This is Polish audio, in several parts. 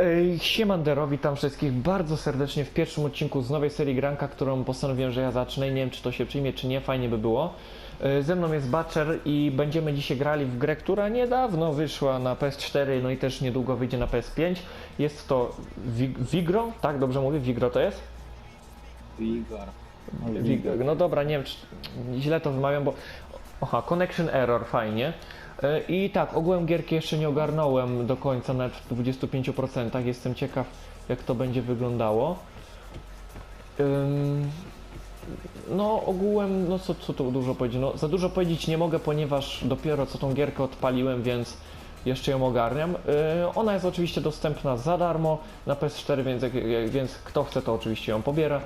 Ej, Siemandero, witam wszystkich bardzo serdecznie w pierwszym odcinku z nowej serii Granka, którą postanowiłem, że ja zacznę i nie wiem czy to się przyjmie czy nie, fajnie by było. Ze mną jest Butcher i będziemy dzisiaj grali w grę, która niedawno wyszła na PS4, no i też niedługo wyjdzie na PS5. Jest to Vig- Vigro, tak dobrze mówię, Vigro to jest? Igor. Vig- No dobra, nie wiem, czy źle to wymawiam, bo... Aha, connection error, fajnie. E, I tak, ogółem gierki jeszcze nie ogarnąłem do końca, nawet w 25%. Jestem ciekaw, jak to będzie wyglądało. No, ogółem, no co, co tu dużo powiedzieć? No, za dużo powiedzieć nie mogę, ponieważ dopiero co tą gierkę odpaliłem, więc jeszcze ją ogarniam. Yy, Ona jest oczywiście dostępna za darmo na PS4, więc, więc kto chce, to oczywiście ją pobiera.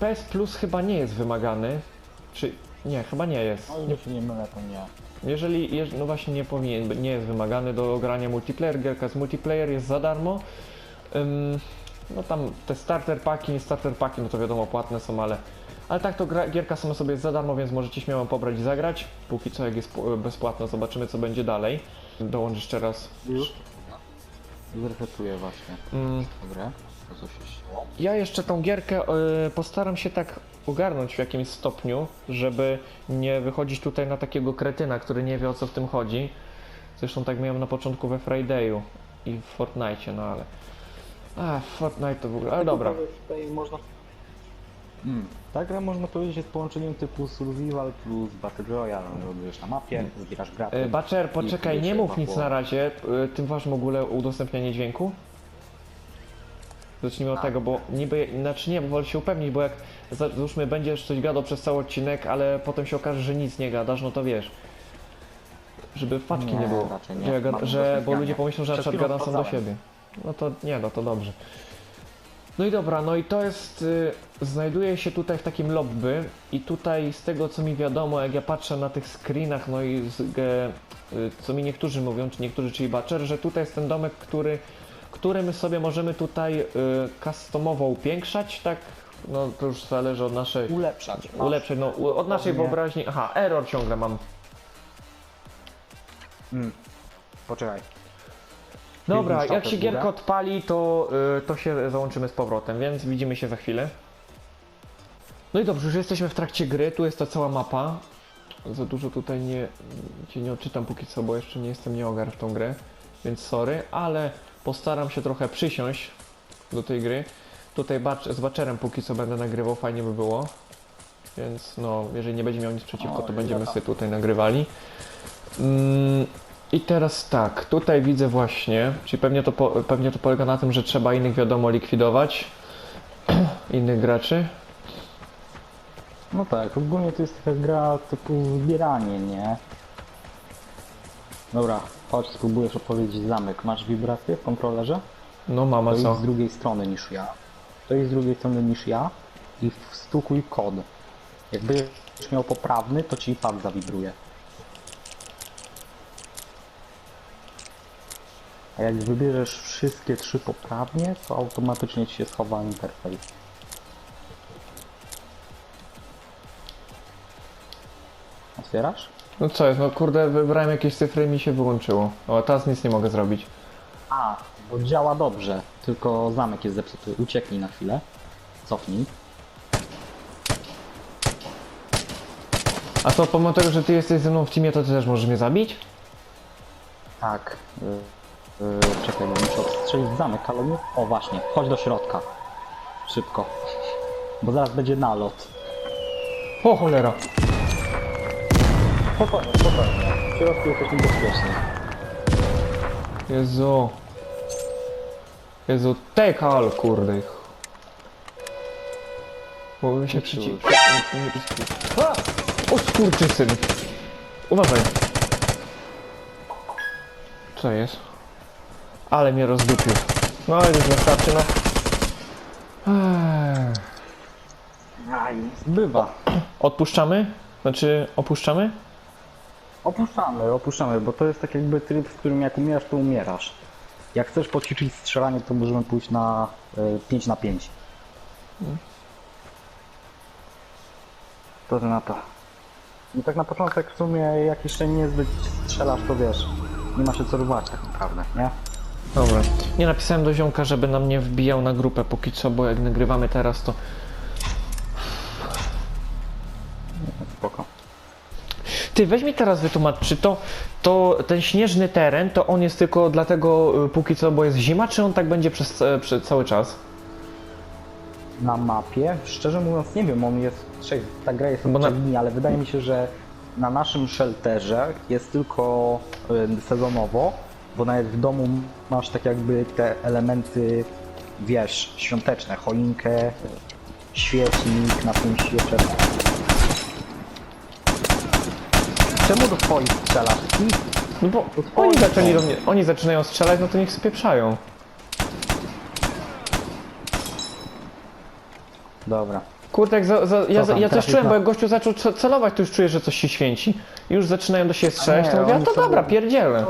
PS Plus chyba nie jest wymagany. Czy nie, chyba nie jest. O ile się nie mylę, to nie. Jeżeli, jeż- no właśnie nie powinien, nie jest wymagany do grania multiplayer, gierka z multiplayer jest za darmo. Ym, no tam te starter paki, nie starter paki, no to wiadomo płatne są, ale ale tak to gra, gierka sama sobie jest za darmo, więc możecie śmiało pobrać i zagrać. Póki co jak jest po- bezpłatna, zobaczymy co będzie dalej. Dołącz jeszcze raz. Już? Zresetuję właśnie. Dobra. Co się stało? Ja jeszcze tą gierkę y, postaram się tak ogarnąć w jakimś stopniu, żeby nie wychodzić tutaj na takiego kretyna, który nie wie o co w tym chodzi. Zresztą tak miałem na początku we Friday'u i w Fortnite, no ale... A, Fortnite to w ogóle... Ale dobra. Tutaj można... Mm. Ta gra można powiedzieć jest połączeniem typu survival plus battle royale. Lądujesz na mapie, zbierasz graty. Y, Baczer, poczekaj, nie mów nic na razie. Y, Ty masz w ogóle udostępnianie dźwięku? Zacznijmy od Tak. tego, bo niby, znaczy nie, bo wolę się upewnić, bo jak załóżmy będziesz coś gadał przez cały odcinek, ale potem się okaże, że nic nie gadasz, no to wiesz. Żeby wpadki nie, Nie, było. raczej nie. Że, ja gada- że, bo ludzie pomyślą, że na Przed przykład chwilą gadam sam do siebie. No to nie, no to dobrze. No i dobra, no i to jest, y, znajduje się tutaj w takim lobby i tutaj z tego co mi wiadomo, jak ja patrzę na tych screenach, no i z, ge, y, co mi niektórzy mówią, czy niektórzy, czyli Butcher, że tutaj jest ten domek, który, który my sobie możemy tutaj y, customowo upiększać, tak? No to już zależy od naszej, Ulepszać. ulepszeń, no u- od naszej Nie. wyobraźni, aha, error ciągle mam. Mm. Poczekaj. Dobra, Kliknij jak się w górę. gierka odpali, to, y, to się załączymy z powrotem, więc widzimy się za chwilę. No i dobrze, już jesteśmy w trakcie gry, tu jest ta cała mapa. Za dużo tutaj nie, cię nie odczytam póki co, bo jeszcze nie jestem nieogar w tą grę, więc sorry, ale postaram się trochę przysiąść do tej gry. Tutaj z Baczerem póki co będę nagrywał, fajnie by było. Więc no, jeżeli nie będzie miał nic przeciwko, to będziemy sobie tutaj nagrywali. Mm, I teraz tak, tutaj widzę właśnie, czyli pewnie to, po, pewnie to polega na tym, że trzeba innych wiadomo likwidować, innych graczy. No tak, ogólnie to jest taka gra typu zbieranie, nie? Dobra, chodź, spróbujesz opowiedzieć zamek. Masz wibrację w kontrolerze? No mama To co? jest z drugiej strony niż ja. To jest z drugiej strony niż ja i wstukuj kod. Jakbyś miał poprawny, to ci pad zawibruje. A jak wybierzesz wszystkie trzy poprawnie, to automatycznie ci się schowa interfejs. Otwierasz? No co jest, no kurde, wybrałem jakieś cyfry i mi się wyłączyło. O, teraz nic nie mogę zrobić. A, bo działa dobrze, tylko zamek jest zepsuty. Ucieknij na chwilę. Cofnij. A to pomimo tego, że ty jesteś ze mną w teamie, to ty też możesz mnie zabić? Tak. Y, y, czekaj, bo muszę odstrzelić zamek, ale nie... O właśnie, chodź do środka. Szybko. Bo zaraz będzie nalot. O cholera! Spokojnie, spokojnie. W środku jest niebezpiecznie. Jezu. Jezu, tekal, kurde. Mogę się Uczyły. przeciw... A! O skurczysyn! Uważaj. Co jest? Ale mnie rozdupił. No i już wystarczy, no. Ech. Bywa. Odpuszczamy? Znaczy, opuszczamy? Opuszczamy, opuszczamy, bo to jest tak jakby tryb, w którym jak umierasz, to umierasz. Jak chcesz poćwiczyć strzelanie, to możemy pójść na y, 5 na 5. To na to. No tak na początek w sumie, jak jeszcze niezbyt strzelasz, to wiesz, nie ma się co rwać tak naprawdę, nie? Dobra. Nie napisałem do ziomka, żeby nam nie wbijał na grupę póki co, bo jak nagrywamy teraz, to Ty, weź mi teraz wytłumacz, czy to, to ten śnieżny teren, to on jest tylko dlatego y, póki co, bo jest zima, czy on tak będzie przez, e, przez cały czas? Na mapie, szczerze mówiąc nie wiem, on jest, trzej, ta gra jest Bo na- trzech dni, ale wydaje mi się, że na naszym shelterze jest tylko y, sezonowo, bo nawet w domu masz tak jakby te elementy, wiesz, świąteczne, choinkę, świecznik, na tym świeczę. Czemu do twoich strzelasz? I No bo oni zaczęli są. do mnie, oni zaczynają strzelać, no to niech spieprzają. Dobra. Kurde, jak za, za, ja, tam, ja coś trafisz czułem, na- bo jak gościu zaczął ce- celować, to już czuję, że coś się święci. Już zaczynają do siebie strzelać, to mówię, a oni to dobra, pierdzielę.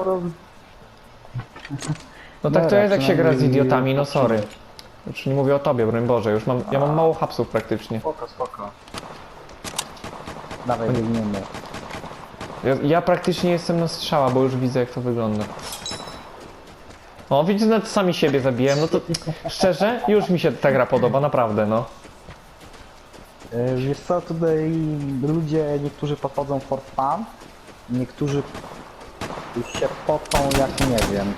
No tak to Dobra, jest, jak się gra z przynajmniej idiotami, no sorry. Znaczy nie mówię o tobie, broń Boże, już mam, ja mam mało hapsów praktycznie. Spoko, spoko. Dawaj, biegniemy. Ja, ja praktycznie jestem na strzała, bo już widzę jak to wygląda. O, widzicie, nawet sami siebie zabiłem, no to szczerze, już mi się ta gra podoba, naprawdę, no. E, Wiesz co, tutaj ludzie, niektórzy podchodzą for fun, niektórzy się potą jak nie wiem.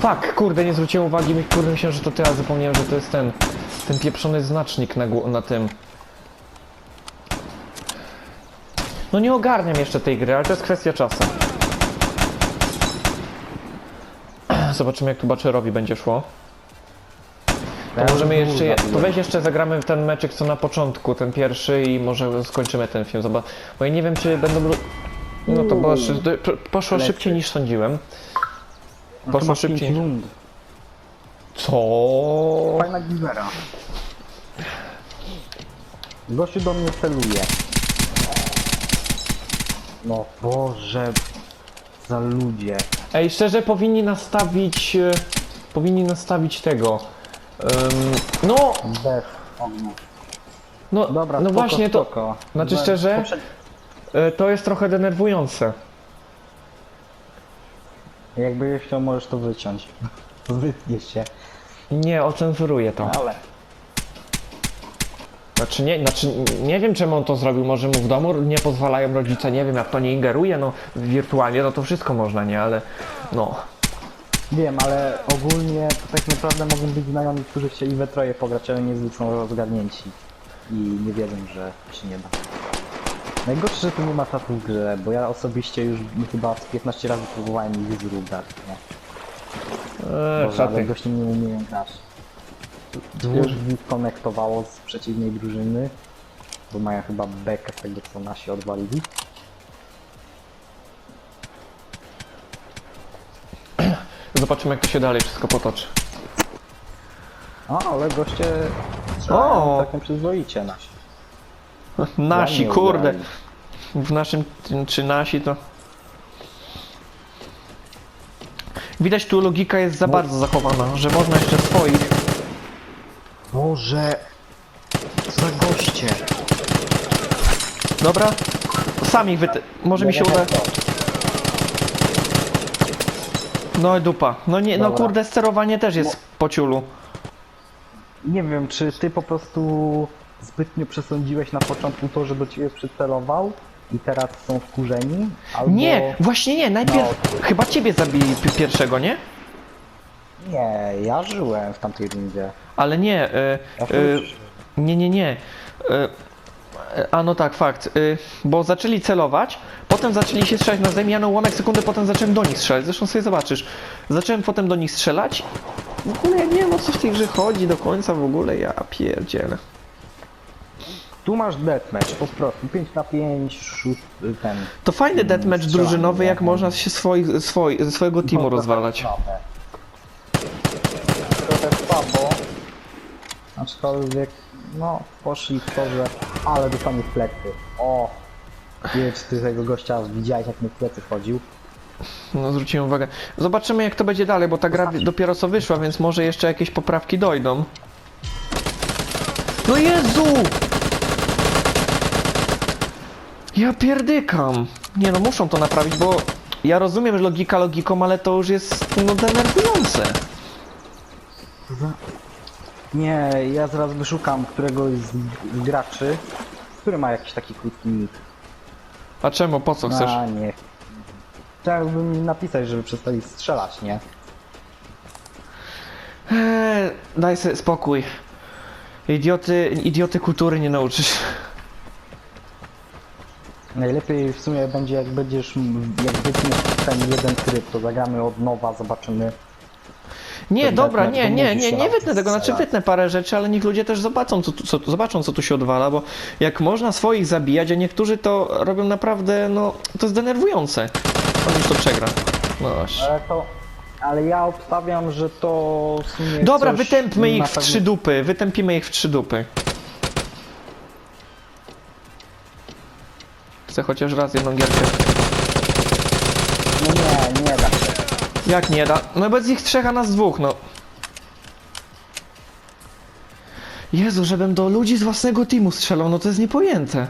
Fuck, kurde, nie zwróciłem uwagi, mi- kurde, myślałem, że to ty, ale zapomniałem, że to jest ten, ten pieprzony znacznik na, gło- na tym. No nie ogarniam jeszcze tej gry, ale to jest kwestia czasu. Zobaczymy jak tu Baczerowi będzie szło. To możemy jeszcze, je- to weź jeszcze zagramy w ten meczyk co na początku, ten pierwszy i może skończymy ten film, zobacz. Bo ja nie wiem czy będą... lu- No to było, szy- poszło szybciej niż sądziłem. Poszło szybciej. Rund. Co? Fajna givera. Gościu do mnie celuje. No Boże, za ludzie. Ej, szczerze powinni nastawić... e, Powinni nastawić tego... em, no, Bez ognia. no, Dobra, no spoko, właśnie to... spoko. Znaczy szczerze? poprzed- e, To jest trochę denerwujące. Jakby chciał, możesz to wyciąć. Wytnie się. Nie, ocenzuruję to. Ale. Znaczy nie, znaczy nie wiem czemu on to zrobił, może mu w domu nie pozwalają rodzice, nie wiem jak to nie ingeruje, no wirtualnie no to wszystko można, nie, ale no. Wiem, ale ogólnie to tak naprawdę mogą być znajomi, którzy chcieli we troje pograć, ale nie są rozgarnięci. I nie wiedzą, że się nie da. Najgorsze, że tu nie ma czatu w grze, bo ja osobiście już chyba z 15 razy próbowałem ich zrugać, nie? Eee, Boże, ale goście nie umieją grać. Dwóch konektowało z przeciwnej drużyny, bo mają chyba bekę z tego, co nasi odwalili. Zobaczymy jak to się dalej wszystko potoczy. O, ale goście O! całkiem przyzwoicie nasi. Nasi, Ładnie kurde, ugrali. w naszym, czy nasi to... Widać tu logika jest za bardzo zachowana, że można jeszcze swoich. Boże! Co za goście! Dobra? Sami wy... Może mi się uda... No i dupa. No nie, no Dobra. kurde, sterowanie też jest po ciulu. Nie wiem, czy ty po prostu zbytnio przesądziłeś na początku to, że do ciebie przycelował i teraz są wkurzeni? Albo... Nie, właśnie nie, najpierw No. chyba ciebie zabili pi- pierwszego, nie? Nie, ja żyłem w tamtej rundzie. Ale nie, y, Ja y, już- nie, nie, nie. Y, a no tak, fakt, y, bo zaczęli celować, potem zaczęli się strzelać na ziemi, ja na ułamek sekundy potem zacząłem do nich strzelać, zresztą sobie zobaczysz. Zacząłem potem do nich strzelać, w ogóle ja nie wiem o co w tej grze chodzi do końca w ogóle, ja pierdzielę. Tu masz deathmatch, po prostu 5 na 5, shoot, ten... To fajny deathmatch strzelanie, drużynowy, jak można się swoich, swoi, swojego teamu rozwalać. trochę Trochę słabo, aczkolwiek, no, poszli w to, że... Ale dostanie w plecy. O! Czy ty tego gościa widziałeś, jak mu w plecy chodził. No zwróciłem uwagę. Zobaczymy jak to będzie dalej, bo ta gra dopiero co wyszła, więc może jeszcze jakieś poprawki dojdą. No Jezu! Ja pierdykam! Nie no, muszą to naprawić, bo ja rozumiem, że logika logiką, ale to już jest no denerwujące. Nie, ja zaraz wyszukam któregoś z graczy, który ma jakiś taki krótki nick. A czemu, po co chcesz? A nie. Chciałbym im napisać, żeby przestali strzelać, nie? Eee, daj sobie spokój. Idioty, idioty kultury nie nauczysz. Najlepiej w sumie będzie jak będziesz, jak wytniesz ten jeden tryb, to zagramy od nowa, zobaczymy. Nie, To dobra, tak, nie, to nie, nie, nie nauczyć wytnę tego, znaczy wytnę parę rzeczy, ale niech ludzie też zobaczą, co, tu- co, zobaczą, co tu się odwala, bo jak można swoich zabijać, a niektórzy to robią naprawdę, no, to jest denerwujące. On już to przegra. No właśnie. Ale to... Ale ja obstawiam, że to w sumie Dobra, coś wytępmy ich na w pewno- trzy dupy, wytępimy ich w trzy dupy. Chcę chociaż raz jedną gierkę. No nie, nie. Jak nie da? No bez ich trzech, a nas dwóch, no. Jezu, żebym do ludzi z własnego teamu strzelał, no to jest niepojęte.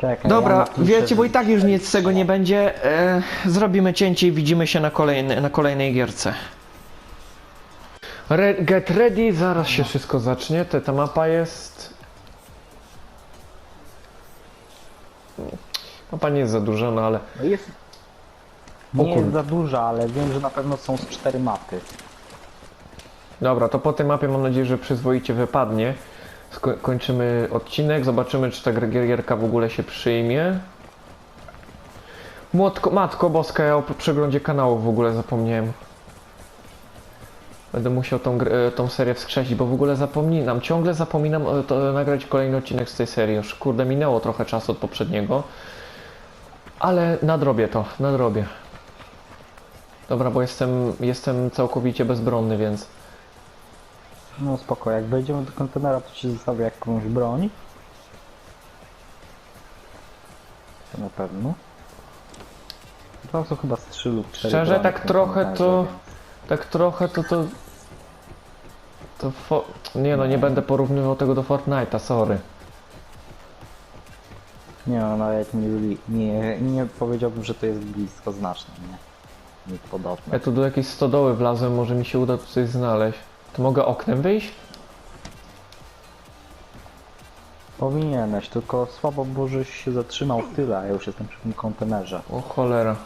Czekaj, ja Dobra, napiszę, wiecie, bo i tak już nic z tego nie będzie. E, zrobimy cięcie i widzimy się na, kolejny, na kolejnej gierce. Re get ready, zaraz się wszystko zacznie. Te, ta mapa jest... Mapa nie jest za duża, no ale... No jest... O Nie jest kurde. za duża, ale wiem, że na pewno są z cztery mapy. Dobra, to po tej mapie mam nadzieję, że przyzwoicie wypadnie. Sko kończymy odcinek, zobaczymy czy ta gr- gierka w ogóle się przyjmie. Młotko, matko boska, ja o przeglądzie kanałów w ogóle zapomniałem. Będę musiał tą, gr- e, tą serię wskrzesić, bo w ogóle zapominam, ciągle zapominam e, to, nagrać kolejny odcinek z tej serii. Już kurde, minęło trochę czasu od poprzedniego. Ale nadrobię to, nadrobię. Dobra, bo jestem, jestem całkowicie bezbronny, więc... No spoko, jak wejdziemy do kontenera, to ci zostawię jakąś broń. To na pewno. Tam są chyba z trzy lub cztery Szczerze, broni tak w trochę kontenerze, to- więc- Tak trochę to to... To fo... Nie no, nie będę porównywał tego do Fortnite'a, sorry. Nie no, nawet nie, byli- nie, nie powiedziałbym, że to jest blisko znacznie, nie? Nie podobne. Ja tu do jakiejś stodoły wlazłem, może mi się uda tu coś znaleźć. To mogę oknem wyjść? Powinieneś, tylko słabo, bo żeś się zatrzymał w tyle, a ja już jestem przy tym kontenerze. O cholera.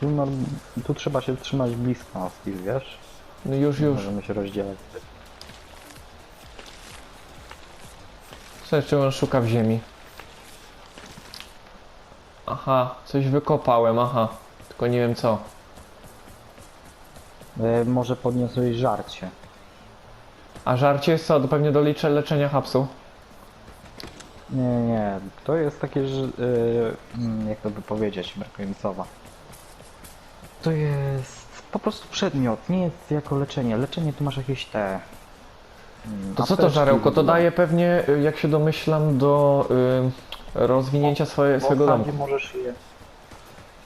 Tu, no, tu trzeba się trzymać blisko nas, wiesz? No już, już. Możemy się rozdzielać. Jeszcze on szuka w ziemi? Aha, coś wykopałem, aha. Tylko nie wiem co. E, może podniosłeś żarcie. A żarcie jest co? To pewnie do licze leczenia hapsu. Nie, nie. To jest takie, że... e, mm, jak to by powiedzieć, brakuje mi słowa. To jest po prostu przedmiot, nie jest jako leczenie. Leczenie tu masz jakieś te... To co to apteczki żarełko? To w ogóle. daje pewnie, y, jak się domyślam, do y, rozwinięcia swoje, W swojego osadzie domku. możesz je...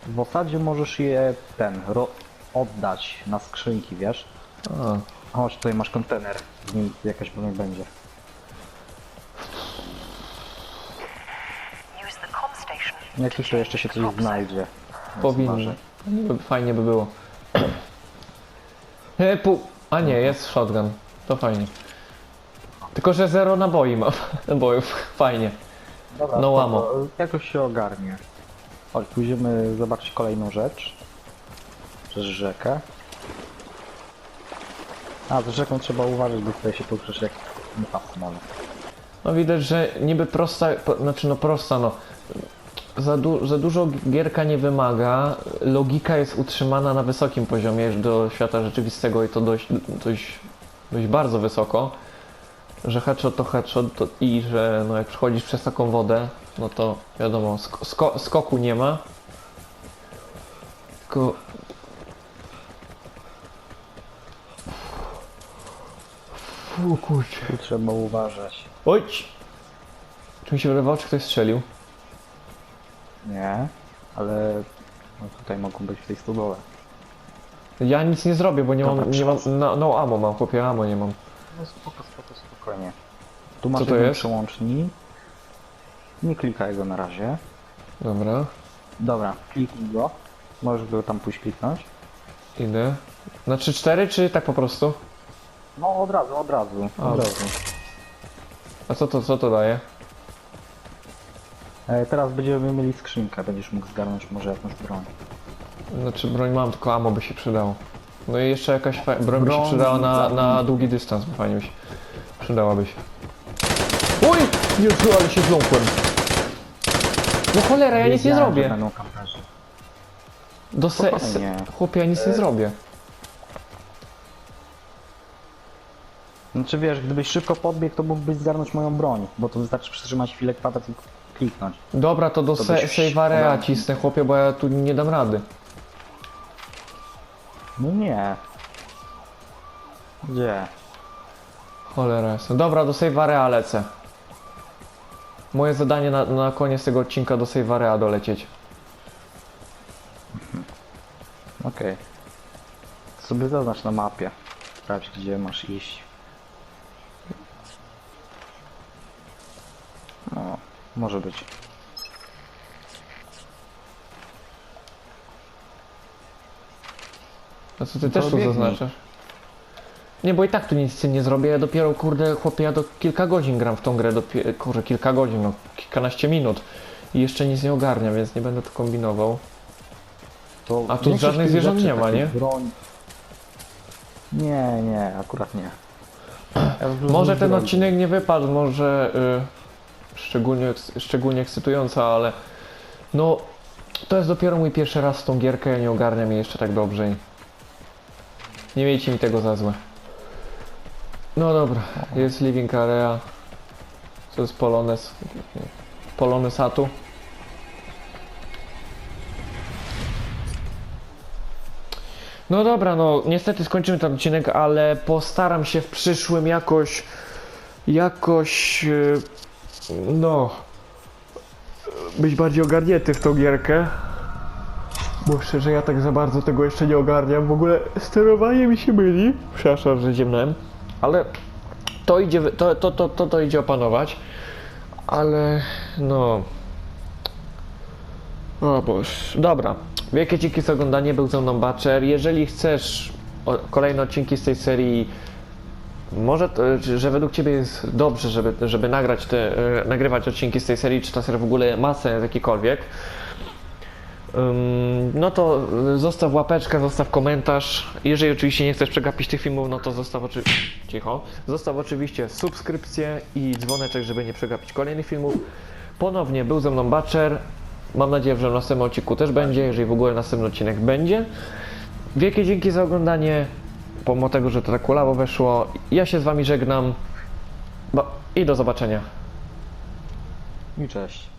W osadzie możesz je ten, ro, oddać na skrzynki, wiesz? A. Chodź, tutaj masz kontener, w nim jakaś broń będzie. Use the com station. Jak tu jeszcze się coś znajdzie. Powinno. Zobaczę. By- Fajnie by było. E, pół. A nie, jest shotgun. To fajnie. Tylko, że zero naboi mam. Nabojów. Fajnie. Dobra, No to- łamo. Jakoś się ogarnie. Chodź, pójdziemy zobaczyć kolejną rzecz. Przez rzekę. A, z rzeką trzeba uważać, bo tutaj się pokrzesz jak może. No widać, że niby prosta, po, znaczy no prosta, no. Za, du, za dużo gierka nie wymaga. Logika jest utrzymana na wysokim poziomie już do świata rzeczywistego i to dość, dość, dość bardzo wysoko. Że headshot to headshot to, i że no jak przechodzisz przez taką wodę, no to wiadomo, sko, sko, skoku nie ma. Tylko Fu, kurczę. Tu trzeba uważać. Oj! Czy mi się wydawało, czy ktoś strzelił? Nie, ale no tutaj mogą być w tej stodole. Ja nic nie zrobię, bo nie Dobra, mam, nie mam, no, no ammo mam, chłopie, ammo nie mam. No spoko, spoko, spokojnie. Tu masz Co to jeden jest? przełącznik. Nie klikaj go na razie. Dobra, Dobra, kliknij go. Możesz go tam pójść kliknąć. idę. Na 3-4 czy tak po prostu? No od razu, od razu. A. Od razu. A co to, co to daje? E, teraz będziemy mieli skrzynkę, będziesz mógł zgarnąć może jakąś broń. Znaczy broń mam, tylko ammo by się przydało. No i jeszcze jakaś fa- broń by się przydała na, na długi dystans, bo fajnie by się przydałaby się. Oj! Jezu, ale się zląkłem. No cholera, ja nic nie Wiedziałem, że zrobię. Będą kamperzy. Do se, se, Spokojnie. chłopie, ja nic nie zrobię. Znaczy wiesz, gdybyś szybko podbiegł, to mógłbyś zgarnąć moją broń, bo to wystarczy przytrzymać chwilę kwadrat i kliknąć. Dobra, to do To se, save area cisnę, chłopie, bo ja tu nie dam rady. No nie. Gdzie? Cholera jasna. Dobra, do save area lecę. Moje zadanie na, na koniec tego odcinka do save area dolecieć. Okej. Sobie zaznacz na mapie. Sprawdź, gdzie masz iść. No, może być. A co ty też tu biegnij. zaznaczasz? Nie, bo i tak tu nic z tym nie zrobię. Ja dopiero, kurde, chłopie, ja do kilka godzin gram w tą grę. Dopie- kurde, kilka godzin, no, kilkanaście minut. I jeszcze nic nie ogarniam, więc nie będę tu kombinował. To A tu większość żadnych tych zwierząt rzeczy, nie ma, takich nie? Broń... Nie, nie, akurat nie. Ja Może ten broń- odcinek nie wypadł, może y, szczególnie, szczególnie ekscytująco, ale no to jest dopiero mój pierwszy raz w tą gierkę, ja nie ogarniam jej jeszcze tak dobrze i nie miejcie mi tego za złe. No dobra, jest living area, to jest Polones, Polonesatu. No dobra, no niestety skończymy ten odcinek, ale postaram się w przyszłym jakoś, jakoś, yy, no, być bardziej ogarnięty w tą gierkę. Bo szczerze, ja tak za bardzo tego jeszcze nie ogarniam. W ogóle sterowanie mi się myli. Przepraszam, że ziemnąłem. Ale to idzie, to, to, to, to, to idzie opanować. Ale, no... O Boż. Dobra. Wielkie dzięki za oglądanie. Był ze mną Baczer. Jeżeli chcesz kolejne odcinki z tej serii, może, że- według Ciebie jest dobrze, żeby, żeby nagrać te, e, nagrywać odcinki z tej serii, czy ta seria w ogóle ma sens jakikolwiek, no to y, zostaw łapeczkę, zostaw komentarz. Jeżeli oczywiście nie chcesz przegapić tych filmów, no to zostaw oczywiście. Cicho. Zostaw oczywiście subskrypcję i dzwoneczek, żeby nie przegapić kolejnych filmów. Ponownie był ze mną Baczer. Mam nadzieję, że w następnym odcinku też będzie, jeżeli w ogóle następny odcinek będzie. Wielkie dzięki za oglądanie. Pomimo tego, że to tak kulawo weszło. Ja się z wami żegnam. I do zobaczenia. I cześć.